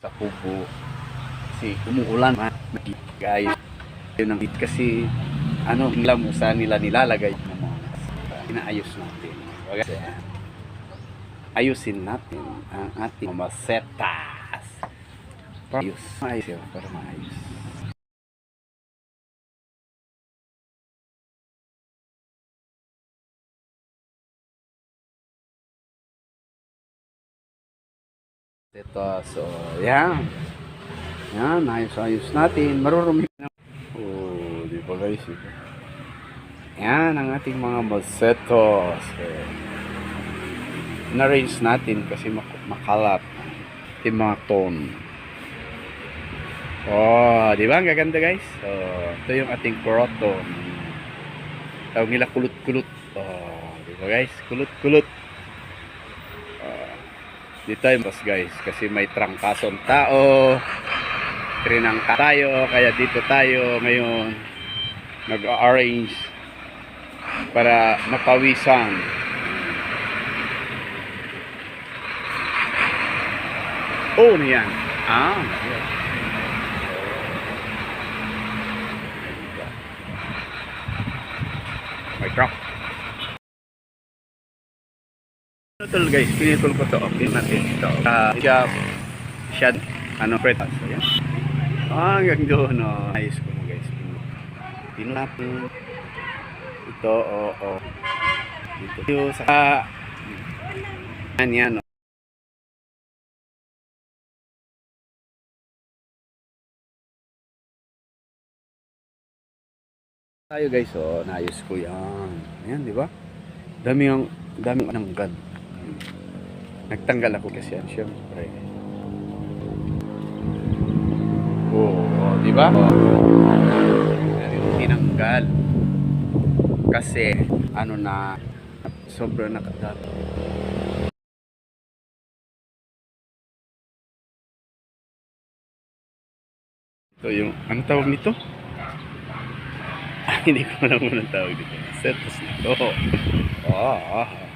sa kubo. Kasi umuulan ha. Gaya yun ang kasi ano lang sa nila nilalagay ng mga inaayos natin. Okay. Ayusin natin ang ating mga setas. Para ayos. Maayos para maayos. Ito, so, yan. Yan, ayos-ayos natin. Marurumi na. Oh, di ba guys? Yan ang ating mga masetos. Eh, na-range natin kasi mak- makalat yung mga tone. Oh, di ba? Ang gaganda guys. So, ito yung ating croton. Tawag nila kulot-kulot. Oh, di ba guys? Kulot-kulot. Dito tayo mas guys kasi may trangkason tao. Trinangka tayo kaya dito tayo ngayon nag-arrange para mapawisan. Oh, ano yan? Ah, yan. May truck. Pinutol guys, pinutol ko to. Okay natin ito. Uh, siya, siya, ano, pretas. Ayan. Ah, hanggang doon, no. Ayos ko mo guys. Pinapin. Ito, oo, oh, oh. Dito. Dito sa, yan yan, no. tayo guys, oh, naayos ko yan. Ayan, di ba? Dami ang, dami ang ananggan. Nagtanggal ako kasi yan, syempre. Oo, oh, di ba? Oh. Tinanggal. Kasi, ano na, sobrang nakadato. Ito yung, ano tawag nito? Ah, hindi ko alam kung anong tawag dito. Setos nito. Ah, ah.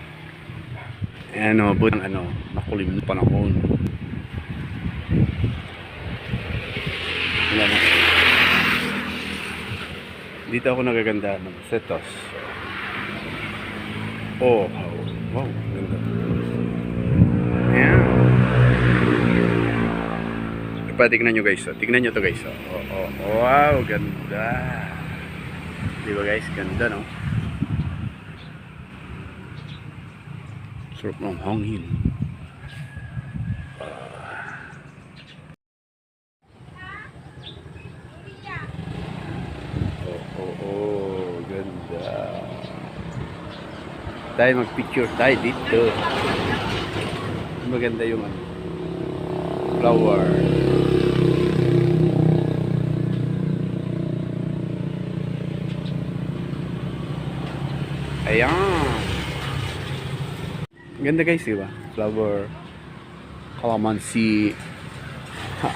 Ayan o, buti ang ano, makulim na panahon. Wala na. Dito ako nagaganda ng setos. Oh, wow. Wow, ganda. Ayan. Ipa, tignan nyo guys. Oh. Tignan nyo to guys. Oh. Oh, oh. Wow, ganda. Di ba guys? Ganda no? Sarap ng hangin. Oh, oh, oh, ganda. Tayo mag-picture tayo dito. Maganda yung ano, flower. Ayan. Ganda guys, di ba? Flower. Calamansi. Ha.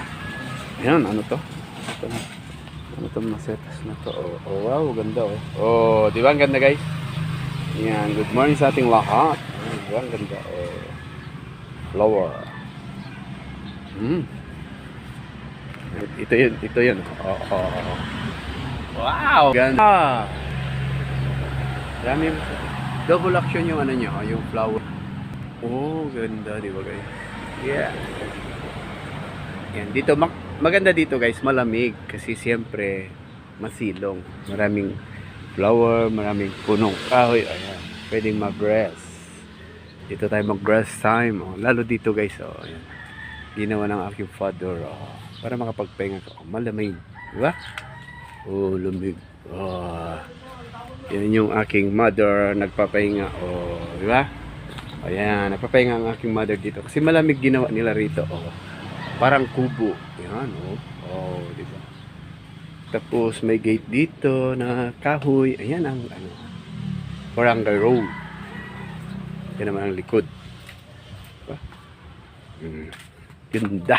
Ayan, ano to? Ito. Ano to mga setas na to? Oh, oh, wow, ganda oh. Oh, di ba ang ganda guys? Ayan, good morning sa ating lahat. Oh, di ba ang ganda? Oh. Flower. Hmm. Ito yun, ito yun. Oh, oh, oh. Wow! Ganda! Dami double action yung ano nyo, yung flower. Oh, ganda, di ba guys? Yeah. Yan, dito mag maganda dito guys, malamig kasi siyempre masilong. Maraming flower, maraming punong kahoy. Ayan, pwedeng mag-rest. Dito tayo mag-rest time. Oh. Lalo dito guys, oh. Ayan. Ginawa ng aking father, oh. Para makapagpahinga ka. Oh, malamig. Di ba? Oh, lumig. Oh. Yan yung aking mother nagpapahinga. Oh, di ba? Ayan, nagpapahinga ang aking mother dito. Kasi malamig ginawa nila rito. Oh. Parang kubo. Yan, oh. Oh, di ba? Tapos may gate dito na kahoy. Ayan ang ano. Barangay Road. Yan naman ang likod. Diba? Mm. Ganda.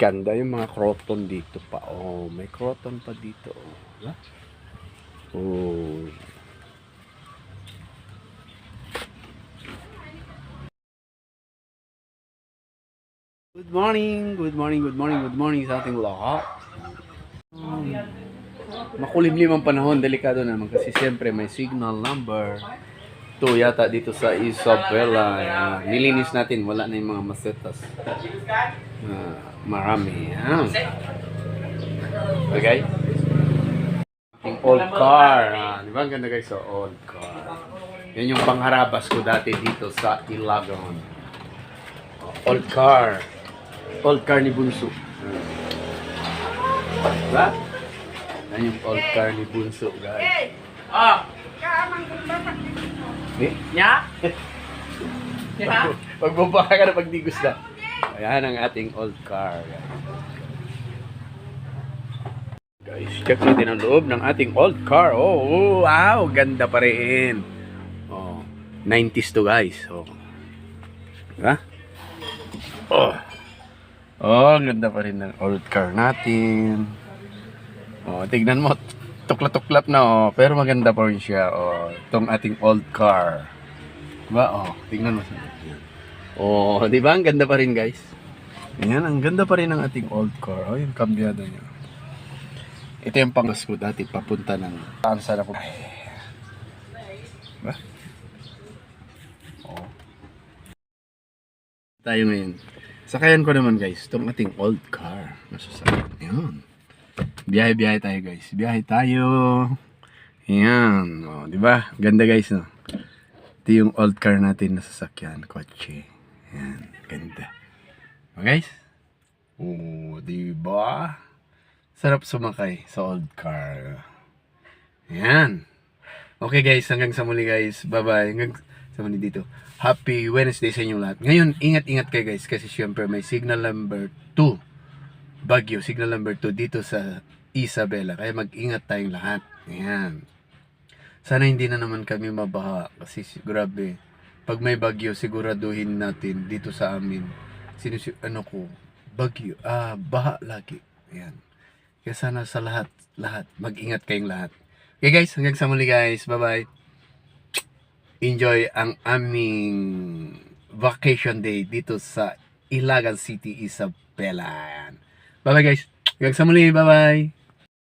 Ganda yung mga croton dito pa. Oh, may croton pa dito. Oh. Diba? Oh. Good morning, good morning, good morning, good morning sa ating lahat. Um, makulimlim ang panahon, delikado naman kasi siyempre may signal number 2 yata dito sa Isabela. Yan. nilinis natin, wala na yung mga masetas. Ah, marami. Yan. Okay? Yung old car. Ah, di ba ang ganda guys sa old car? Yan yung pangharabas ko dati dito sa Ilagan. Oh, Old car. Old car ni Bunso. Ah. Diba? Yan yung old car ni Bunso, guys. Ah, Eh? nya? Nya? Pagbaba ka na pag di gusto. Ayan ang ating old car. Guys, check natin ang loob ng ating old car. Oh, oh, wow, ganda pa rin. Oh, 90s to guys. Oh. Diba? Oh. Oh, ganda pa rin ng old car natin. Oh, tignan mo. Tuklat-tuklap na oh, pero maganda pa rin siya. Oh, itong ating old car. Diba? Oh, tingnan mo. Oh, di ba? Ang ganda pa rin, guys. Yan, ang ganda pa rin ng ating old car. Oh, yung kambyado niya. Ito yung pangas ko dati, papunta ng... Saan sana po? Diba? Oh. Tayo ngayon. Sakayan ko naman, guys, itong ating old car. Masasakit. Yan. Biyahe-biyahe tayo, guys. Biyahe tayo. Yan. Oh, di ba? Ganda, guys, no? Ito yung old car natin na sasakyan, kotse. Yan, ganda. Okay, guys? Oo, di ba? Sarap sumakay sa old car. Yan. Okay guys, hanggang sa muli guys. Bye-bye. Muli dito. Happy Wednesday sa inyo lahat. Ngayon, ingat-ingat kayo guys kasi syempre may signal number 2. Bagyo, signal number 2 dito sa Isabela. Kaya mag-ingat tayong lahat. Yan. Sana hindi na naman kami mabaha kasi si- grabe. Pag may bagyo, siguraduhin natin dito sa amin. Sinus ano ko, bagyo, ah, baha lagi. Ayan. Kaya sana sa lahat, lahat, mag-ingat kayong lahat. Okay guys, hanggang sa muli guys. Bye-bye. Enjoy ang aming vacation day dito sa Ilagan City, Isabela. Ayan. Bye-bye guys. Hanggang sa muli. Bye-bye.